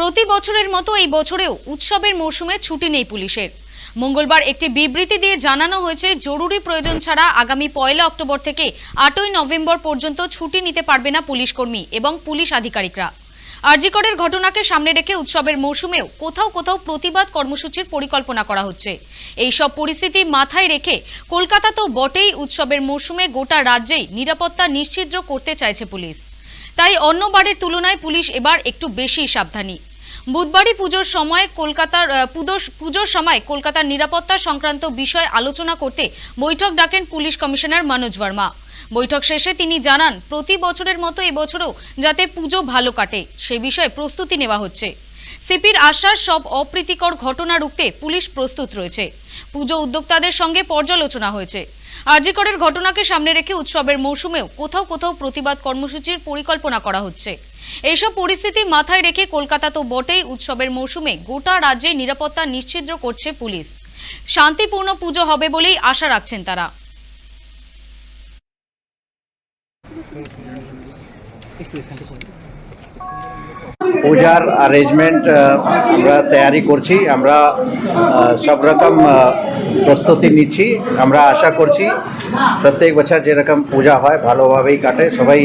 প্রতি বছরের মতো এই বছরেও উৎসবের মরশুমে ছুটি নেই পুলিশের। মঙ্গলবার একটি বিবৃতি দিয়ে জানানো হয়েছে, জরুরি প্রয়োজন ছাড়া আগামী পয়লা অক্টোবর থেকে আটই নভেম্বর পর্যন্ত ছুটি নিতে পারবে না পুলিশ কর্মী এবং পুলিশ আধিকারিকরা। আরজিকরের ঘটনাকে সামনে রেখে উৎসবের মৌসুমেও কোথাও কোথাও প্রতিবাদ কর্মসূচির পরিকল্পনা করা হচ্ছে। এই সব পরিস্থিতি মাথায় রেখে কলকাতা তো বটেই উৎসবের মৌসুমে গোটা রাজ্যেই নিরাপত্তা নিশ্চিদ্র করতে চাইছে পুলিশ। তাই অন্যবারের তুলনায় পুলিশ এবার একটু বেশি সাবধানী। বুধবারই পুজোর সময় কলকাতার পুজোর- সময় কলকাতার নিরাপত্তা সংক্রান্ত বিষয় আলোচনা করতে বৈঠক ডাকেন পুলিশ কমিশনার মনোজ বর্মা। বৈঠক শেষে তিনি জানান, প্রতি বছরের মতো এবছরও যাতে পুজো ভালো কাটে, সে বিষয়ে প্রস্তুতি নেওয়া হচ্ছে। সিপির আশ্বাস, সব অপ্রীতিকর ঘটনা রুখতে পুলিশ প্রস্তুত রয়েছে। পুজো উদ্যোক্তাদের সঙ্গে পর্যালোচনা হয়েছে। আরজিকরের ঘটনাকে সামনে রেখে উৎসবের মৌসুমেও কোথাও কোথাও প্রতিবাদ কর্মসূচির পরিকল্পনা করা হচ্ছে। এইসব পরিস্থিতি মাথায় রেখে কলকাতা তো বটেই উৎসবের মৌসুমে গোটা রাজ্যে নিরাপত্তা নিশ্চিদ্র করছে পুলিশ। শান্তিপূর্ণ পুজো হবে বলেই আশা রাখছেন তারা। পূজার অ্যারেঞ্জমেন্ট আমরা তৈরি করছি। আমরা সব রকম প্রস্তুতি নিচ্ছি। আমরা আশা করছি প্রত্যেক বছর যেরকম পূজা হয়, ভালোভাবেই কাটে। সবাই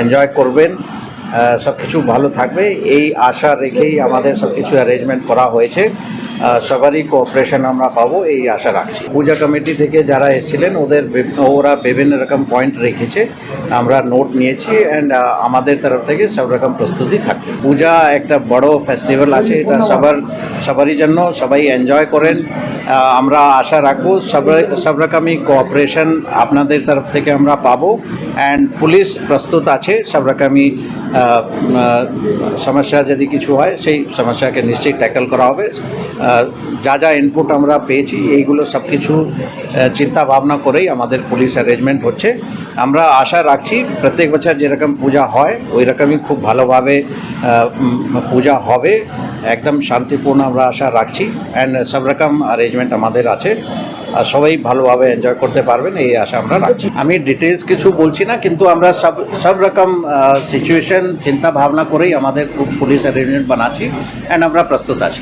এনজয় করবেন। সব কিছু ভালো থাকবে। এই আশা রেখেই আমাদের সব কিছু অ্যারেঞ্জমেন্ট করা হয়েছে। সবারই কোঅপারেশন আমরা পাবো, এই আশা রাখছি। পূজা কমিটি থেকে যারা এসেছিলেন, ওদের ওরা বিভিন্ন রকম পয়েন্ট রেখেছে, আমরা নোট নিয়েছি অ্যান্ড আমাদের তরফ থেকে সব রকম প্রস্তুতি থাকবে। পূজা একটা বড় ফেস্টিভ্যাল আছে, এটা সবার, সবারই জন্য সবাই এনজয় করেন। আমরা আশা রাখব সব সব রকমই কোঅপারেশন আপনাদের তরফ থেকে আমরা পাবো অ্যান্ড পুলিশ প্রস্তুত আছে, সব রকমই সমস্যা যদি কিছু হয়, সেই সমস্যাকে নিশ্চয়ই ট্যাকল করা হবে। যা যা ইনপুট আমরা পেয়েছি, এইগুলো সব কিছু চিন্তা ভাবনা করেই আমাদের পুলিশ অ্যারেঞ্জমেন্ট হচ্ছে। আমরা আশা রাখছি প্রত্যেক বছর যেরকম পূজা হয় ওই রকমই খুব ভালোভাবে পূজা হবে। একদম শান্তিপূর্ণ আমরা আশা রাখছি। অ্যান্ড সব রকম অ্যারেঞ্জমেন্ট আমাদের আছে। আর সবাই ভালোভাবে এনজয় করতে পারবেন, এই আশা আমরা রাখছি। আমি ডিটেলস কিছু বলছি না, কিন্তু আমরা সব সব রকম সিচুয়েশন চিন্তা ভাবনা করেই আমাদের পুলিশ অ্যারেঞ্জমেন্ট বানাচ্ছি। অ্যান্ড আমরা প্রস্তুত আছি।